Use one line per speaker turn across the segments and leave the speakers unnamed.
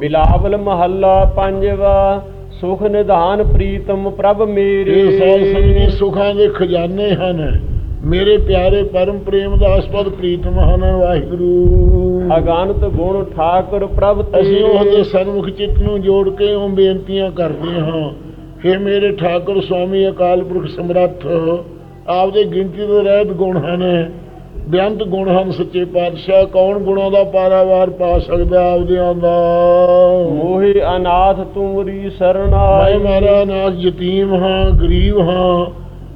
ਬਿਲਾਵਲ ਮਹੱਲਾ ਪੰਜਵਾ ਸੁਖ ਨਿਧਾਨ ਪ੍ਰੀਤਮ ਪ੍ਰਭ ਮੇਰੇ।
ਇਹ ਸਾਧ ਸੰਗਤ ਸੁਖਾਂ ਦੇ ਖਜ਼ਾਨੇ ਹਨ। ਮੇਰੇ ਪਿਆਰੇ ਪਰਮ ਪ੍ਰੇਮ ਦਾ ਅਸਪਦ ਪ੍ਰੀਤਮ ਹਨ ਵਾਹਿਗੁਰੂ।
ਅਗਾਨਤ ਗੁਣ ਠਾਕੁਰ ਪ੍ਰਭ
ਅਸੀਂ ਉਹਦੇ ਸਨਮੁਖ ਚਿੱਤ ਨੂੰ ਜੋੜ ਕੇ ਉਹ ਬੇਨਤੀਆਂ ਕਰਦੇ ਹਾਂ। हे ਮੇਰੇ ਠਾਕੁਰ ਸੁਆਮੀ ਅਕਾਲ ਪੁਰਖ ਸਮਰੱਥ ਆਪਦੇ ਗਿਣਤੀ ਤੋਂ ਰਹਿਤ ਗੁਣ ਹਨ। ਬੇਅੰਤ ਗੁਣ ਹਨ ਸੱਚੇ ਪਾਤਸ਼ਾਹ ਕੌਣ ਗੁਣਾਂ ਦਾ ਪਾਰਾਵਾਰ ਪਾ ਸਕਦਾ ਆਪਦਿਆਂ ਦਾ?
ਮੋਹਿ ਅਨਾਥ ਤੁਮਰੀ
ਮੈਂ
ਸਰਣਾਈ
ਮਾਰਾ ਨਾਥ ਯਤੀਮ ਹਾਂ ਗਰੀਬ ਹਾਂ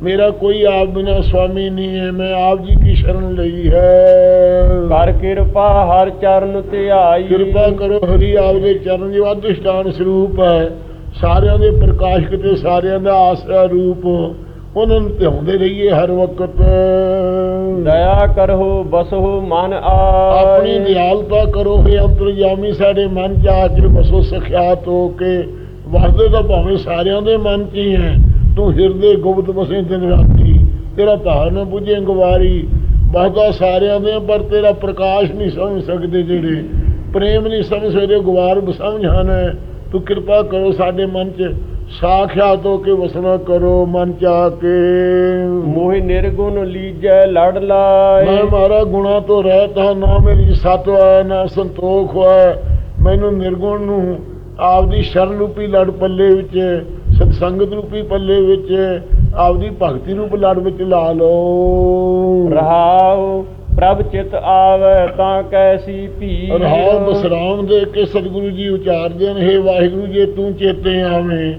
ਮੇਰਾ ਕੋਈ ਆਪ ਬਿਨਾ ਸਵਾਮੀ ਨਹੀਂ ਹੈ ਮੈਂ ਆਪ ਜੀ ਕੀ ਸ਼ਰਨ ਲਈ ਹੈ।
ਕਰ ਕਿਰਪਾ ਹਰ ਚਰਨ ਧਿਆਈ
ਕਿਰਪਾ ਕਰੋ ਹਰੀ ਆਪਦੇ ਚਰਨ ਜੋ ਅਧਿਸ਼ਟਾਨ ਸਰੂਪ ਹੈ। ਸਾਰਿਆਂ ਦੇ ਪ੍ਰਕਾਸ਼ਕ ਤੇ ਸਾਰਿਆਂ ਦਾ ਆਸਰਾ ਰੂਪ। ਉਹਨਾਂ ਨੂੰ ਧਿਆਉਂਦੇ ਰਹੀਏ ਹਰ ਵਕਤ।
ਦਇਆ ਕਰੋ ਬਸੋ ਮਨ ਆਏ।
ਆਪਣੀ ਦਿਆਲਤਾ ਕਰੋ ਹੈ ਅੰਤਰਜਾਮੀ ਸਾਡੇ ਮਨ ਚ ਆ ਕੇ ਬਸੋ ਸਖਿਆਤ ਹੋ ਕੇ। ਵਸਦੇ ਤਾਂ ਭਾਵੇਂ ਸਾਰਿਆਂ ਦੇ ਮਨ ਚ ਹੀ ਹੈ। ਤੂੰ ਹਿਰਦੇ ਗੁਪਤ ਬਸੇ ਦਿਨ ਰਾਤੀ। ਤੇਰਾ ਧਾਰ ਨਾ ਬੁਝੇ ਗਵਾਰੀ ਬਹੁਤਾ ਸਾਰਿਆਂ ਦੇ ਪਰ ਤੇਰਾ ਪ੍ਰਕਾਸ਼ ਨਹੀਂ ਸਮਝ ਸਕਦੇ ਜਿਹੜੇ। ਪ੍ਰੇਮ ਨਹੀਂ ਸਮਝ ਸਕਦੇ ਗਵਾਰ ਸਮਝ ਹਨ। ਤੂੰ ਕਿਰਪਾ ਕਰੋ ਸਾਡੇ ਮਨ ਚ। ਸਾਖਿਆਤ ਹੋ ਕੇ ਵਸਣਾ ਕਰੋ ਮਨ ਚ ਆ ਕੇ।
ਮੋਹਿ ਨਿਰਗੁਣ ਲੀਜੈ ਲੜ ਲਾਏ।
ਮੈਂ ਮਾਰਾ ਗੁਣਾ ਤੋਂ ਰਹਿਤ ਹਾਂ ਨਾ ਮੇਰੀ ਸਤ ਹੈ ਨਾ ਸੰਤੋਖ ਹੈ ਮੈਨੂੰ ਨਿਰਗੁਣ ਨੂੰ ਆਪਦੀ ਸ਼ਰਨ ਰੂਪੀ ਲੜ ਪੱਲੇ ਵਿੱਚ ਸਤਸੰਗਤ ਰੂਪੀ ਪੱਲੇ ਵਿੱਚ ਆਪਦੀ ਭਗਤੀ ਰੂਪ ਲੜ ਵਿੱਚ ਲਾ ਲਓ।
ਰਹਾਉ ਪ੍ਰਭ ਚਿਤ ਆਵੇ ਤਾਂ ਕੈਸੀ ਭੀ
ਰਹਾਉ ਬਸਰਾਮ ਦੇ ਕੇ ਸਤਿਗੁਰੂ ਜੀ ਉਚਾਰਦੇ ਨੇ ਹੇ ਵਾਹਿਗੁਰੂ ਜੇ ਤੂੰ ਚੇਤੇ ਆਵੇਂ।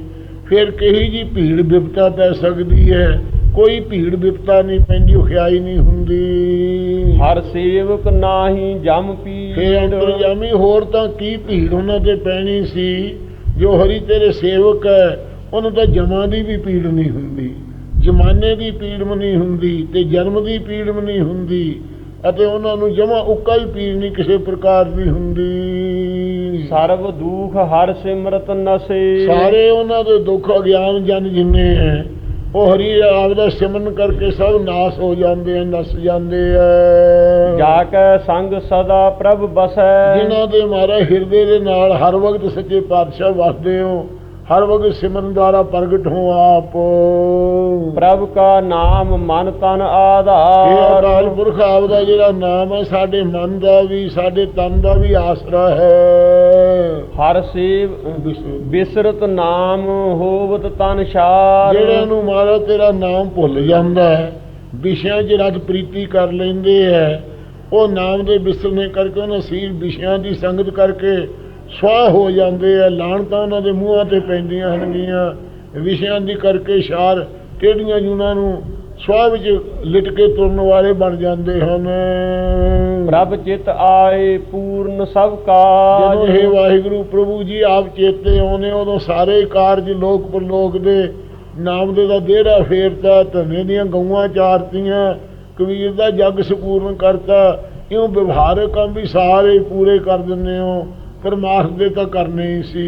ਫਿਰ ਕਹੀ ਜੀ ਭੀੜ ਬਿਪਤਾ ਪੈ ਸਕਦੀ ਹੈ। ਕੋਈ ਭੀੜ ਬਿਪਤਾ ਨਹੀਂ ਪੈਂਦੀ ਉਖਿਆਈ ਨਹੀਂ ਹੁੰਦੀ।
ਹਰ ਸੇਵਕ ਨਾਹੀ ਜਮ ਪੀ
ਫੇ ਅੰਤਰਜਾਮੀ ਹੋਰ ਤਾਂ ਕੀ ਭੀੜ ਉਹਨਾਂ ਤੇ ਪੈਣੀ ਸੀ? ਜੋ ਹਰੀ ਤੇਰੇ ਸੇਵਕ ਹੈ ਉਹਨੂੰ ਤਾਂ ਜਮਾਂ ਦੀ ਵੀ ਪੀੜ ਨਹੀਂ ਹੁੰਦੀ। ਜਮਾਨੇ ਦੀ ਪੀੜ ਨਹੀਂ ਹੁੰਦੀ ਤੇ ਜਨਮ ਦੀ ਪੀੜ ਨਹੀਂ ਹੁੰਦੀ। ਅਤੇ ਉਹਨਾਂ ਨੂੰ ਜਮਾ ਉੱਕਾ ਹੀ ਪੀੜ ਨਹੀਂ ਕਿਸੇ ਪ੍ਰਕਾਰ ਦੀ ਹੁੰਦੀ।
ਸਰਬ ਦੁਖ ਹਰ ਸਿਮਰਤ ਨਸੇ।
ਸਾਰੇ ਉਹਨਾਂ ਦੇ ਦੁੱਖ ਅਗਿਆਨ ਜਨ ਜਿੰਨੇ ਹੈ ਉਹ ਹਰੀ ਆਪਦਾ ਸਿਮਰਨ ਕਰਕੇ ਸਭ ਨਾਸ ਹੋ ਜਾਂਦੇ ਆ ਨਸ ਜਾਂਦੇ ਆ
ਜਾ ਕੇ ਸੰਗ ਸਦਾ ਪ੍ਰਭ ਬਸੈ।
ਜਿਨ੍ਹਾਂ ਦੇ ਮਾਰੇ ਹਿਰਦੇ ਦੇ ਨਾਲ ਹਰ ਵਕਤ ਸੱਚੇ ਪਾਤਸ਼ਾਹ ਵਸਦੇ ਹੋ ਹਰ ਵਕਤ ਸਿਮਰਨ ਦੁਆਰਾ ਪ੍ਰਗਟ ਹੋ ਆਪ।
ਪ੍ਰਭ ਕਾ ਨਾਮ ਮਨ ਤਨ
ਇਹ
ਆਧਾਰ
ਅਕਾਲ ਪੁਰਖ ਆਪ ਦਾ ਜਿਹੜਾ ਨਾਮ ਹੈ ਸਾਡੇ ਮਨ ਦਾ ਵੀ ਸਾਡੇ ਤਨ ਦਾ ਵੀ ਆਸਰਾ ਹੈ।
ਹਰ ਸੇਵ ਬਿਸਰਤ ਨਾਮ ਹੋਵਤ ਤਨ ਛਾਰ।
ਜਿਹੜਿਆਂ ਨੂੰ ਮਾਰਾ ਤੇਰਾ ਨਾਮ ਭੁੱਲ ਜਾਂਦਾ ਹੈ ਵਿਸ਼ਿਆਂ 'ਚ ਰਜ ਪ੍ਰੀਤੀ ਕਰ ਲੈਂਦੇ ਹੈ ਉਹ ਨਾਮ ਦੇ ਵਿਸਰਨੇ ਕਰਕੇ ਉਹਨਾਂ ਸੀਲ ਵਿਸ਼ਿਆਂ ਦੀ ਸੰਗਤ ਕਰਕੇ ਸਵਾਹ ਹੋ ਜਾਂਦੇ ਆ ਲਾਣਤਾਂ ਉਹਨਾਂ ਦੇ ਮੂੰਹਾਂ ਤੇ ਪੈਂਦੀਆਂ ਹਨਗੀਆਂ। ਵਿਸ਼ਿਆਂ ਦੀ ਕਰਕੇ ਸ਼ਾਰ ਕਿਹੜੀਆਂ ਜੁਨਾਂ ਨੂੰ ਸਵਾਹ ਵਿੱਚ ਲਿਟ ਕੇ ਤੁਰਨ ਵਾਲੇ ਬਣ ਜਾਂਦੇ ਹਨ?
ਪ੍ਰਭ ਚਿਤ ਆਏ ਪੂਰਨ ਸਭ ਕਾਜ।
ਜਦੋਂ ਇਹ ਵਾਹਿਗੁਰੂ ਪ੍ਰਭੂ ਜੀ ਆਪ ਚੇਤੇ ਆਉਨੇ ਉਦੋਂ ਸਾਰੇ ਕਾਰਜ ਲੋਕ ਪਰਲੋਕ ਦੇ ਨਾਮ ਦੇ ਦਾ ਦੇੜਾ ਫੇਰਤਾ ਧਨੇ ਦੀਆਂ ਗਊਆਂ ਚਾਰਤੀਆਂ ਕਬੀਰ ਦਾ ਜਗ ਸੰਪੂਰਨ ਕਰਤਾ। ਇਉਂ ਵਿਵਹਾਰਕ ਕੰਮ ਵੀ ਸਾਰੇ ਪੂਰੇ ਕਰ ਦਿੰਦੇ ਹੋ। ਪਰਮਾਰਥ ਦੇ ਤਾਂ ਕਰਨੇ ਹੀ ਸੀ।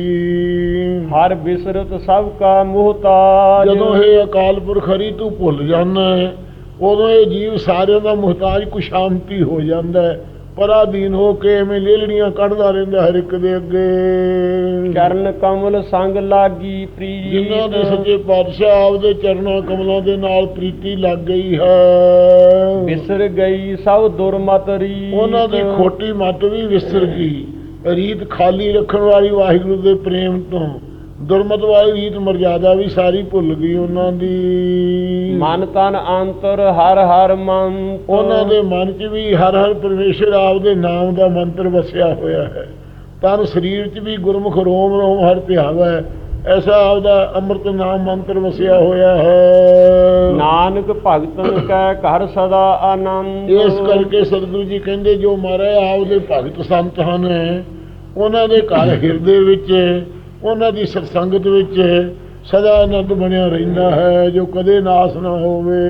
ਹਰ ਬਿਸਰਤ ਸਭ ਕਾ ਮੁਹਤਾਜ।
ਜਦੋਂ ਇਹ ਅਕਾਲ ਪੁਰਖ ਹਰੀ ਤੂੰ ਭੁੱਲ ਜਾਂਦਾ ਹੈ ਉਦੋਂ ਇਹ ਜੀਵ ਸਾਰਿਆਂ ਦਾ ਮੁਹਤਾਜ ਕੁਸ਼ਾਂਤੀ ਹੋ ਜਾਂਦਾ ਹੈ। ਪਰਾਧੀਨ ਹੋ ਕੇ ਐਵੇਂ ਲੇਲੜੀਆਂ ਕੱਢਦਾ ਰਹਿੰਦਾ ਹਰ ਇੱਕ ਦੇ ਅੱਗੇ।
ਚਰਨ ਕਮਲ ਸੰਗ ਲਾਗੀ ਪ੍ਰੀਤ।
ਜਿਨ੍ਹਾਂ ਦੇ ਸੱਚੇ ਪਾਤਸ਼ਾਹ ਆਪਦੇ ਚਰਨਾਂ ਕਮਲਾਂ ਦੇ ਨਾਲ ਪ੍ਰੀਤੀ ਲੱਗ ਗਈ ਹੈ।
ਬਿਸਰ ਗਈ ਸਭ ਦੁਰਮਤ
ਉਹਨਾਂ ਦੀ ਖੋਟੀ ਮੱਤ ਵੀ ਵਿਸਰ ਗਈ। ਰੀਤ ਖਾਲੀ ਰੱਖਣ ਵਾਲੀ ਵਾਹਿਗੁਰੂ ਦੇ ਪ੍ਰੇਮ ਤੋਂ ਦੁਰਮਤ ਵਾਲੀ ਰੀਤ ਮਰਜ਼ਾਦਾ ਵੀ ਸਾਰੀ ਭੁੱਲ ਗਈ ਉਹਨਾਂ ਦੀ।
ਮਨ ਤਨ ਅੰਤਰ ਹਰ ਹਰ ਮਨ
ਉਹਨਾਂ ਦੇ ਮਨ 'ਚ ਵੀ ਹਰ ਹਰ ਪਰਮੇਸ਼ਰ ਆਪਦੇ ਨਾਮ ਦਾ ਮੰਤਰ ਵਸਿਆ ਹੋਇਆ ਹੈ। ਤਨ ਸਰੀਰ 'ਚ ਵੀ ਗੁਰਮੁਖ ਰੋਮ ਰੋਮ ਹਰ ਧਿਆਵਾ ਹੈ। ਐਸਾ ਆਪਦਾ ਅੰਮ੍ਰਿਤ ਨਾਮ ਮੰਤਰ ਵਸਿਆ ਹੋਇਆ ਹੈ।
ਨਾਨਕ ਭਗਤਨ ਕੈ ਘਰ ਸਦਾ ਆਨੰਦ।
ਇਸ ਕਰਕੇ ਸਤਿਗੁਰੂ ਜੀ ਕਹਿੰਦੇ ਜੋ ਮਹਾਰਾਜ ਆਪਦੇ ਭਗਤ ਸੰਤ ਹਨ ਉਹਨਾਂ ਦੇ ਘਰ ਹਿਰਦੇ ਵਿੱਚ, ਉਹਨਾਂ ਦੀ ਸਤਸੰਗਤ ਵਿੱਚ ਸਦਾ ਆਨੰਦ ਬਣਿਆ ਰਹਿੰਦਾ ਹੈ, ਜੋ ਕਦੇ ਨਾਸ ਨਾ ਹੋਵੇ।